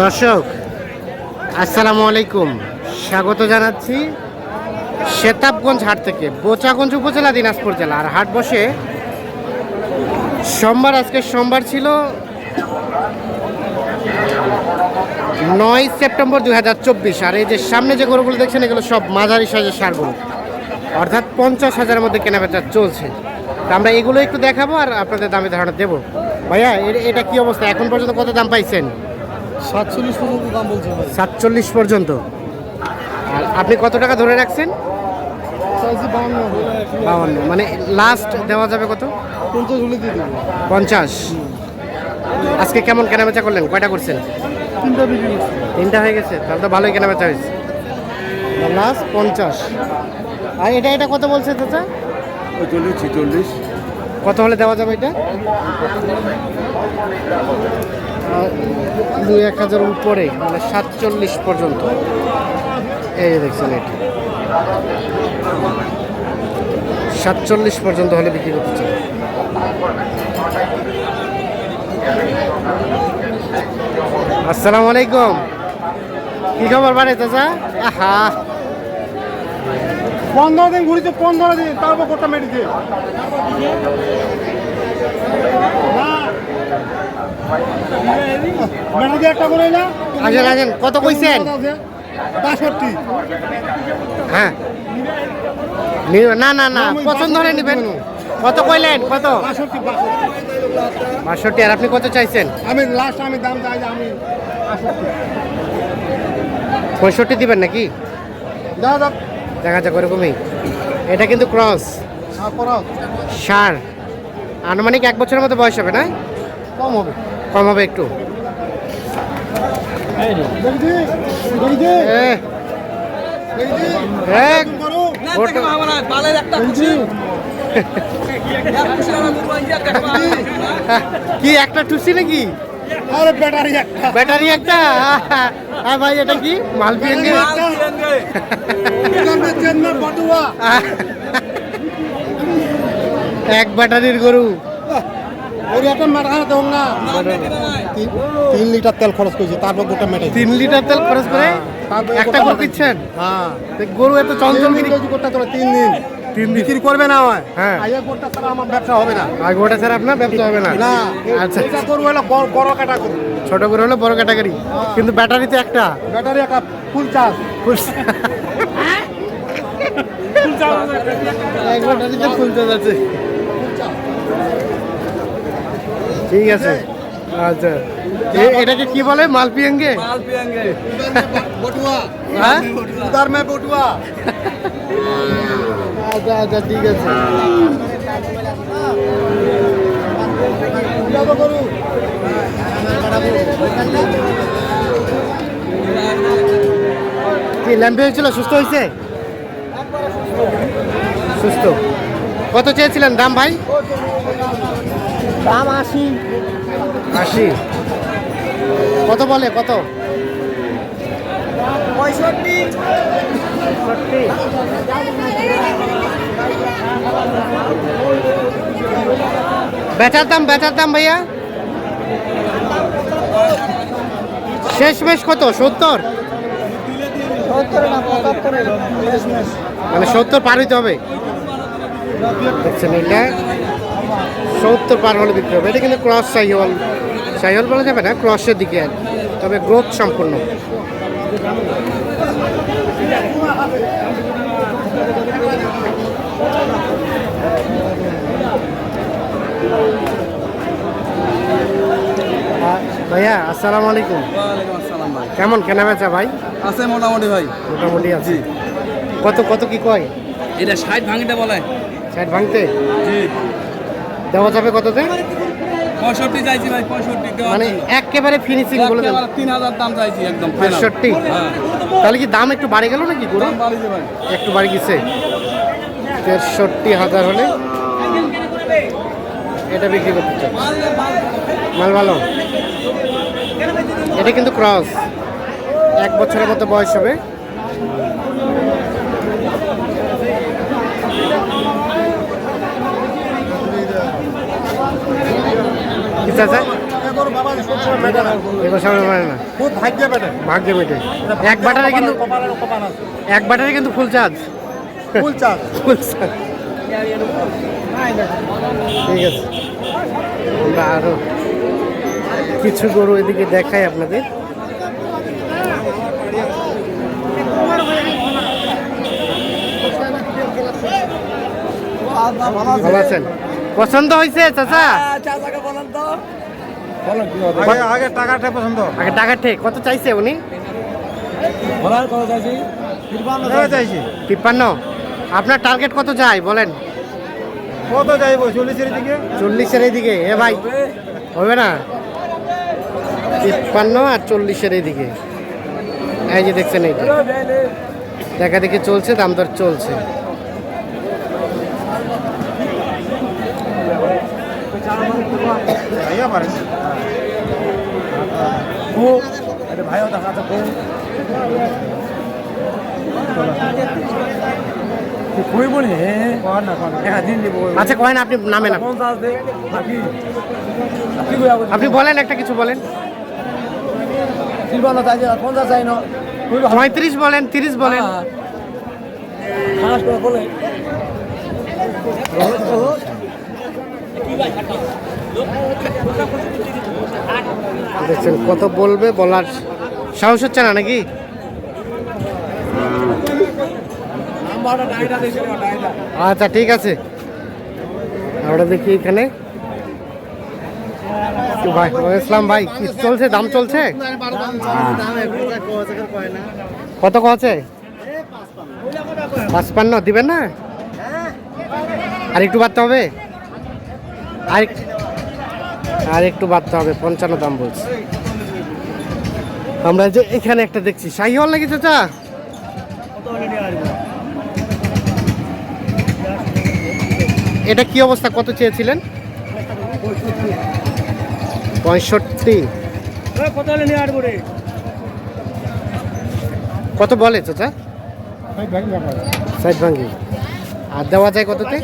দর্শক, আসসালামু আলাইকুম। স্বাগত জানাচ্ছি শেতাবগঞ্জ হাট থেকে, বোচাগঞ্জ উপজেলা, দিনাজপুর জেলা। আর হাট বসে সোমবার, আজকে সোমবার ছিল নয় সেপ্টেম্বর দু হাজার চব্বিশ। আর এই যে সামনে যে গরুগুলো দেখছেন, এগুলো সব মাঝারি সাইজের সার গরু। অর্থাৎ পঞ্চাশ হাজারের মধ্যে কেনাবেচা চলছে। তা আমরা এগুলো একটু দেখাবো আর আপনাদের দামে ধারণা দেবো। ভাইয়া এটা কি অবস্থা? এখন পর্যন্ত কত দাম পাইছেন? সাতচল্লিশ পর্যন্ত দাম বলছে সাতচল্লিশ পর্যন্ত। আর আপনি কত টাকা ধরে রাখছেন? বাউন্ন। মানে লাস্ট দেওয়া যাবে কত? পঞ্চাশ হলে দিয়ে দেবো। পঞ্চাশ। আজকে কেমন কেনাবেচা করলেন? কয়টা করছেন? তিনটা বিক্রি তিনটা হয়ে গেছে। তাহলে তো ভালোই কেনাবেচা হয়েছে। লাস্ট পঞ্চাশ। আর এটা এটা কত বলছে চাচা? চল্লিশ ছিচল্লিশ। কত হলে দেওয়া যাবে এটা? দুই এক হাজার উপরে মানে সাতচল্লিশ পর্যন্ত। এই দেখছেন এটা। সাতচল্লিশ পর্যন্ত হলে বিক্রি করতে চাই। আসসালামু আলাইকুম। কি খবর বাড়ি চাচা? আহা। পনেরো দিন ঘুরেছে পনেরো দিন তারপর কোটা মেরেছে মেরেছে একটা করে না আসেন আসেন কত কইছেন? বাষট্টি। হ্যাঁ। নি- না না না পছন্দ হলে নেবেন। কত কইলেন? কত? বাষট্টি আর আপনি কত চাইছেন? আমি লাস্ট আমি দাম চাই আমি পঁয়ষট্টি দিবেন নাকি? দাও দাও। দেখা যাক ওরকমই। এটা কিন্তু ক্রস হ্যাঁ সার। আনুমানিক এক বছরের মতো বয়স হবে না? কম হবে। কম হবে একটু। কি একটা টুসি নাকি? আরে ব্যাটারি একটা। ব্যাটারি একটা? হ্যাঁ ভাই এটা কি? মালপিয়াঙ্গে চেন্নাই এক ব্যাটারির গরু ওই একটা মেটা দেব না তিন- লিটার তেল খরচ করেছে তারপর তিন লিটার তেল খরচ করে তারপর একটা গরু কিনছেন? হ্যাঁ। গরু এত চঞ্চল গোটা তোরা তিন দিন। তিন দিন। বিক্রি করবে না হয় হ্যাঁ। আইয়া গোটা ছাড়া আমার ব্যবসা হবে না। গোটা ছাড়া আপনার ব্যবসা হবে না। না আচ্ছা। এটা করব হলো বড় বড় কাটা ছোট গরু হলো বড় ক্যাটাগরি কিন্তু ব্যাটারি তো একটা। ব্যাটারি একটা ফুল চার্জ এক ব্যাটারিতে খুলতে যাচ্ছে ঠিক আছে। আচ্ছা। এ- এটাকে কি বলে? মালপিয়াঙ্গে? বটুয়া হ্যাঁ? উদার মে বটুয়া আচ্ছা আচ্ছা ঠিক আছে। কি ল্যাম্পে হয়েছিল? সুস্থ হয়েছে? সুস্থ। কত চেয়েছিলেন দাম ভাই? দাম আশি। আশি। কত বলে? কত? পঁয়ষট্টি। বেচার দাম বেচার দাম ভাইয়া? শেষ মেশ কত? সত্তর? মানে সত্তর পার হইতে হবে। দেখছেন এটা সত্তর পার হলে বিক্রি হবে। এটা কিন্তু ক্রস সাইহল। সাইহল বলা যাবে না ক্রসের দিকে আর তবে গ্রোথ সম্পূর্ণ। ভাইয়া আসসালামু আলাইকুম। কেমন কেনা বেচা ভাই? আছে মোটামুটি ভাই। মোটামুটি আছে। কত কত কি কয়? এটা ষাট ভাঙতে বলে। সাইড ভাঙতে? জি। দেওয়া যাবে কততে? পঁয়ষট্টি চাইছি ভাই পঁয়ষট্টি মানে একেবারে ফিনিশিং বলে দেন। তিন হাজার দাম চাইছি একদম পঁয়ষট্টি? হ্যাঁ। তাহলে কি দাম একটু বাড়ে গেল নাকি গরু? একটু বাড়ি গেছে। তেষট্টি হাজার হলে এটা বিক্রি করতে চাই মাল ভালো? এটা কিন্তু ক্রস এক বছরের মতো বয়স হবে। ভাগ্যে মেটে এক বাটারে কিন্তু আছে। এক বাটারে কিন্তু ফুল চার্জ ফুল চার্জ ঠিক আছে। আমরা আরও কিছু গরু এদিকে দেখাই আপনাদের। ভালো আছেন? পছন্দ হয়েছে চাচা? আগে টাকাটা পছন্দ। আগে টাকা ঠিক কত চাইছে উনি? চাইছি? তিপ্পান্ন আপনার টার্গেট কত যায় বলেন? কত যাইব চল্লিশের দিকে? চল্লিশের এইদিকে। এ ভাই হবে না? তিপ্পান্ন আর চল্লিশের এইদিকে। এই যে দেখছেন এইটা। দেখা দেখি চলছে দাম দর চলছে। ভাইয়া ভাইও দেখা কই বলি দিব। আচ্ছা কহেন আপনি নামেন আপনি। বলেন একটা কিছু বলেন। তিরপান্ন চাই পঞ্চাশ চাই না। পঁয়ত্রিশ বলেন তিরিশ বলেন। পাঁচ করে বলে। দেখছেন, কত বলবে বলার সাহস হচ্ছে না নাকি? আচ্ছা ঠিক আছে। আমরা দেখি এখানে। ভাই আসসালাম, ভাই, কি চলছে? দাম চলছে? কত কছে পাঁচপান্ন, দিবেন না? আর একটু বাড়তে হবে? আর আর একটু বাড়তে হবে পঞ্চান্ন দাম বলছি। আমরা যে এখানে একটা দেখছি শাহি হল নাকি চাচা? এটা কি অবস্থা কত চেয়েছিলেন? পঁয়ষট্টি। কত বলে চাচা? সাইড ভাঙ্গি আর দেওয়া যায় কততে?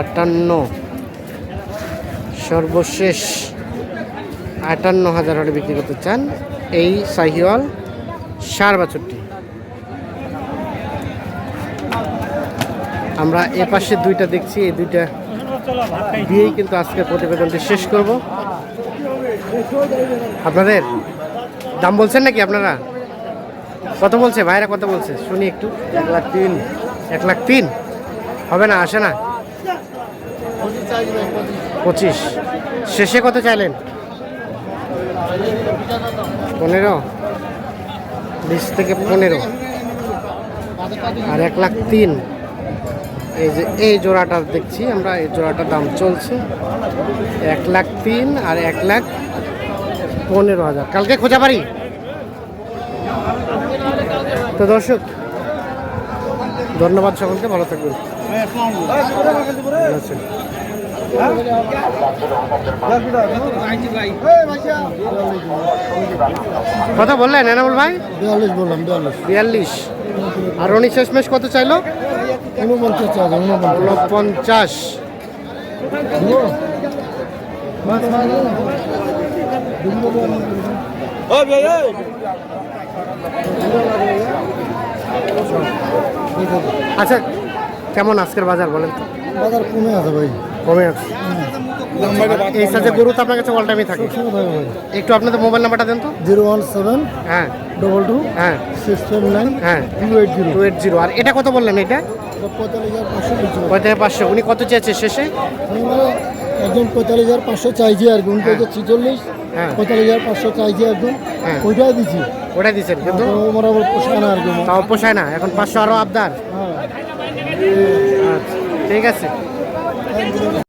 আটান্ন। সর্বশেষ আটান্ন হাজার হলে বিক্রি করতে চান এই সাহিওয়াল সার বাছরটি। আমরা এ পাশে দুইটা দেখছি, এই দুইটা দিয়েই কিন্তু আজকের প্রতিবেদনটি শেষ করব। আপনাদের দাম বলছেন নাকি আপনারা? কত বলছে? ভাইরা কত বলছে? শুনি একটু। এক লাখ তিন। এক লাখ তিন? হবে না আসে না? পঁচিশ। শেষে কত চাইলেন? পনেরো। বিশ থেকে পনেরো। আর এক লাখ তিন। এই যে এই জোড়াটা দেখছি আমরা এই জোড়াটার দাম চলছে এক লাখ তিন আর এক লাখ পনেরো হাজার। কালকে খোঁজা পারি তো দর্শক ধন্যবাদ সকলকে ভালো থাকবেন। কত বললেন এনামুল ভাই? বিয়াল্লিশ বললাম বিয়াল্লিশ। বিয়াল্লিশ। আর উনি শেষমেশ কত চাইলো? উনপঞ্চাশ চাই উনপঞ্চাশ উনপঞ্চাশ আচ্ছা কেমন আজকের বাজার বলেন তো? বাজার কমে আছে ভাই। কমে আছে। এই সাথে গরু তো আপনার কাছে অল টাইমই থাকে। একটু আপনাদের মোবাইল নাম্বারটা দেন তো। জিরো ওয়ান সেভেন হ্যাঁ। ডবল টু হ্যাঁ। সিক্স সেভেন নাইন হ্যাঁ। Two eight zero. Two eight zero. আর এটা কত বললেন এটা? পঁয়তাল্লিশ হাজার পাঁচশো উনি কত চেয়েছে শেষে? মানে একজন পঁয়তাল্লিশ হাজার পাঁচশো চাইছি আর কি। উনি কইছে ছিচল্লিশ। হ্যাঁ পঁয়তাল্লিশ হাজার পাঁচশো চাইছি একদম হ্যাঁ। ওইটাই দিচ্ছেন কিন্তু? পোষায় না আর কি। তাও পোষায় না এখন পাঁচশো আরও আবদার। হ্যাঁ। আচ্ছা ঠিক আছে।